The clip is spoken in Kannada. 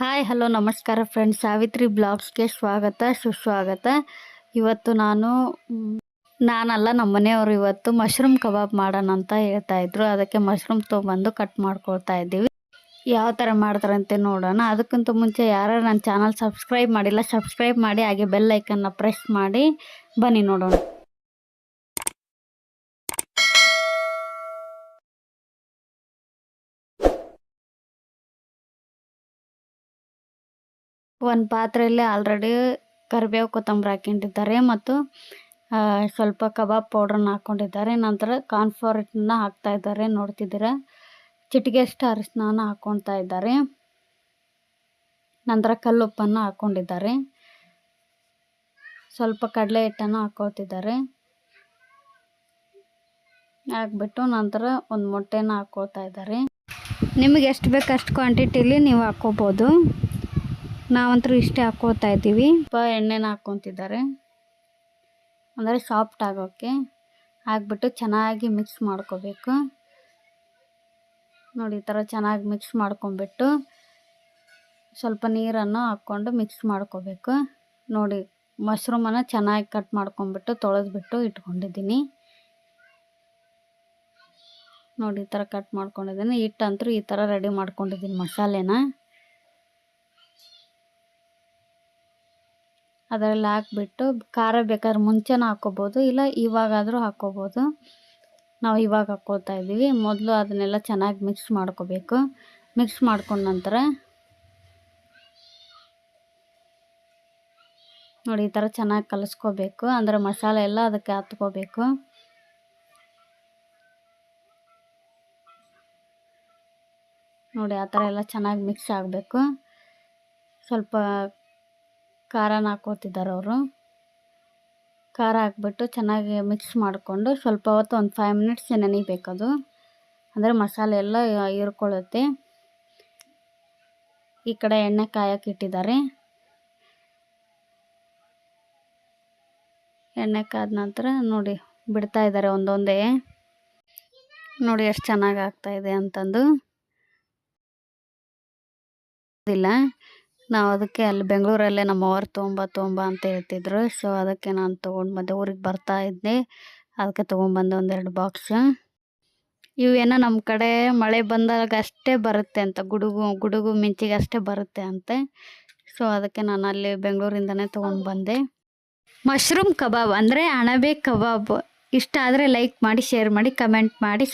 ಹಾಯ್, ಹಲೋ, ನಮಸ್ಕಾರ ಫ್ರೆಂಡ್ಸ್ ಸಾವಿತ್ರಿ ಬ್ಲಾಗ್ಸ್ಗೆ ಸ್ವಾಗತ, ಸುಸ್ವಾಗತ. ಇವತ್ತು ನಾನು, ನಾನಲ್ಲ, ನಮ್ಮ ಮನೆಯವರು ಇವತ್ತು ಮಶ್ರೂಮ್ ಕಬಾಬ್ ಮಾಡೋಣ ಅಂತ ಹೇಳ್ತಾ ಇದ್ರು. ಅದಕ್ಕೆ ಮಶ್ರೂಮ್ ತೊಗೊಂಬಂದು ಕಟ್ ಮಾಡ್ಕೊಳ್ತಾ ಇದ್ದೀವಿ. ಯಾವ ಥರ ಮಾಡ್ತಾರಂತೆ ನೋಡೋಣ. ಅದಕ್ಕಿಂತ ಮುಂಚೆ ಯಾರು ನನ್ನ ಚಾನಲ್ ಸಬ್ಸ್ಕ್ರೈಬ್ ಮಾಡಿಲ್ಲ ಸಬ್ಸ್ಕ್ರೈಬ್ ಮಾಡಿ, ಹಾಗೆ ಬೆಲ್ ಐಕನ್ನ ಪ್ರೆಸ್ ಮಾಡಿ. ಬನ್ನಿ ನೋಡೋಣ. ಒಂದು ಪಾತ್ರೆಯಲ್ಲಿ ಆಲ್ರೆಡಿ ಕರಿಬೇವು ಕೊತ್ತಂಬರಿ ಹಾಕೊಂಡಿದ್ದಾರೆ ಮತ್ತು ಸ್ವಲ್ಪ ಕಬಾಬ್ ಪೌಡ್ರನ್ನ ಹಾಕ್ಕೊಂಡಿದ್ದಾರೆ. ನಂತರ ಕಾರ್ನ್ಫ್ಲೋರ್ ಹಿಟ್ಟನ್ನ ಹಾಕ್ತಾ ಇದ್ದಾರೆ. ನೋಡ್ತಿದ್ದೀರಾ? ಚಿಟಿಗೆಷ್ಟು ಅರಿಶಿನ ಹಾಕ್ಕೊಳ್ತಾ ಇದ್ದಾರೆ. ನಂತರ ಕಲ್ಲುಪ್ಪನ್ನು ಹಾಕ್ಕೊಂಡಿದ್ದಾರೆ. ಸ್ವಲ್ಪ ಕಡಲೆ ಹಿಟ್ಟನ್ನು ಹಾಕ್ಕೊಳ್ತಿದ್ದಾರೆ. ಹಾಕ್ಬಿಟ್ಟು ನಂತರ ಒಂದು ಮೊಟ್ಟೆನ ಹಾಕ್ಕೊಳ್ತಾ ಇದ್ದಾರೆ. ನಿಮಗೆ ಎಷ್ಟು ಬೇಕು ಅಷ್ಟು ಕ್ವಾಂಟಿಟಿಲಿ ನೀವು ಹಾಕ್ಕೋಬೋದು. ನಾವಂತರೂ ಇಷ್ಟೇ ಹಾಕ್ಕೋತಾ ಇದ್ದೀವಿ. ಸ್ವಲ್ಪ ಎಣ್ಣೆನ ಹಾಕ್ಕೊತಿದ್ದಾರೆ. ಅಂದರೆ ಸಾಫ್ಟ್ ಆಗೋಕ್ಕೆ. ಹಾಕ್ಬಿಟ್ಟು ಚೆನ್ನಾಗಿ ಮಿಕ್ಸ್ ಮಾಡ್ಕೋಬೇಕು. ನೋಡಿ, ಈ ಥರ ಚೆನ್ನಾಗಿ ಮಿಕ್ಸ್ ಮಾಡ್ಕೊಂಬಿಟ್ಟು ಸ್ವಲ್ಪ ನೀರನ್ನು ಹಾಕ್ಕೊಂಡು ಮಿಕ್ಸ್ ಮಾಡ್ಕೋಬೇಕು. ನೋಡಿ, ಮಶ್ರೂಮನ್ನು ಚೆನ್ನಾಗಿ ಕಟ್ ಮಾಡ್ಕೊಂಬಿಟ್ಟು ತೊಳೆದ್ಬಿಟ್ಟು ಇಟ್ಕೊಂಡಿದ್ದೀನಿ. ನೋಡಿ, ಈ ಥರ ಕಟ್ ಮಾಡ್ಕೊಂಡಿದ್ದೀನಿ. ಹಿಟ್ಟಂತೂ ಈ ಥರ ರೆಡಿ ಮಾಡ್ಕೊಂಡಿದ್ದೀನಿ ಮಸಾಲೆನ. ಅದರಲ್ಲಿ ಹಾಕ್ಬಿಟ್ಟು ಖಾರ ಬೇಕಾದ್ರೆ ಮುಂಚೆನೂ ಹಾಕ್ಕೋಬೋದು, ಇಲ್ಲ ಇವಾಗಾದರೂ ಹಾಕ್ಕೋಬೋದು. ನಾವು ಇವಾಗ ಹಾಕ್ಕೊಳ್ತಾ ಇದ್ದೀವಿ. ಮೊದಲು ಅದನ್ನೆಲ್ಲ ಚೆನ್ನಾಗಿ ಮಿಕ್ಸ್ ಮಾಡ್ಕೋಬೇಕು. ಮಿಕ್ಸ್ ಮಾಡ್ಕೊಂಡ ನಂತರ ನೋಡಿ, ಈ ಥರ ಚೆನ್ನಾಗಿ ಕಲಿಸ್ಕೋಬೇಕು. ಅಂದರೆ ಮಸಾಲೆ ಎಲ್ಲ ಅದಕ್ಕೆ ಹತ್ಕೋಬೇಕು. ನೋಡಿ, ಆ ಥರ ಎಲ್ಲ ಚೆನ್ನಾಗಿ ಮಿಕ್ಸ್ ಆಗಬೇಕು. ಸ್ವಲ್ಪ ಖಾರನ ಹಾಕ್ಕೋತಿದ್ದಾರೆ ಅವರು. ಖಾರ ಹಾಕ್ಬಿಟ್ಟು ಚೆನ್ನಾಗಿ ಮಿಕ್ಸ್ ಮಾಡಿಕೊಂಡು ಸ್ವಲ್ಪ ಹೊತ್ತು ಒಂದು ಫೈವ್ ಮಿನಿಟ್ಸ್ ನೆನಿಬೇಕದು ಅಂದರೆ ಮಸಾಲೆ ಎಲ್ಲ ಹೀರ್ಕೊಳ್ಳುತ್ತೆ. ಈ ಕಡೆ ಎಣ್ಣೆ ಕಾಯಕ್ಕೆ ಇಟ್ಟಿದ್ದಾರೆ. ಎಣ್ಣೆ ಕಾದ ನಂತರ ನೋಡಿ ಬಿಡ್ತಾ ಇದ್ದಾರೆ ಒಂದೊಂದೇ. ನೋಡಿ ಎಷ್ಟು ಚೆನ್ನಾಗಿ ಆಗ್ತಾ ಇದೆ ಅಂತಂದು. ಇಲ್ಲ. ನಾವು ಅದಕ್ಕೆ ಅಲ್ಲಿ ಬೆಂಗಳೂರಲ್ಲೇ ನಮ್ಮ ಅವ್ರು ತೊಗೊಂಬ ತೊಗೊಂಬ ಅಂತ ಹೇಳ್ತಿದ್ರು. ಸೊ ಅದಕ್ಕೆ ನಾನು ತೊಗೊಂಡು ಬಂದೆ. ಊರಿಗೆ ಬರ್ತಾ ಇದ್ದೆ. ಅದಕ್ಕೆ ತೊಗೊಂಬಂದೆ ಒಂದೆರಡು ಬಾಕ್ಸ್ ಇವೇನೋ ನಮ್ಮ ಕಡೆ ಮಳೆ ಬಂದಾಗ ಅಷ್ಟೇ ಬರುತ್ತೆ ಅಂತ. ಗುಡುಗು ಗುಡುಗು ಮಿಂಚಿಗೆ ಅಷ್ಟೇ ಬರುತ್ತೆ ಅಂತೆ. ಸೊ ಅದಕ್ಕೆ ನಾನು ಅಲ್ಲಿ ಬೆಂಗಳೂರಿಂದನೇ ತೊಗೊಂಡು ಬಂದೆ. ಮಶ್ರೂಮ್ ಕಬಾಬ್ ಅಂದರೆ ಅಣಬೆ ಕಬಾಬ್. ಇಷ್ಟ ಆದರೆ ಲೈಕ್ ಮಾಡಿ ಶೇರ್ ಮಾಡಿ ಕಮೆಂಟ್ ಮಾಡಿ.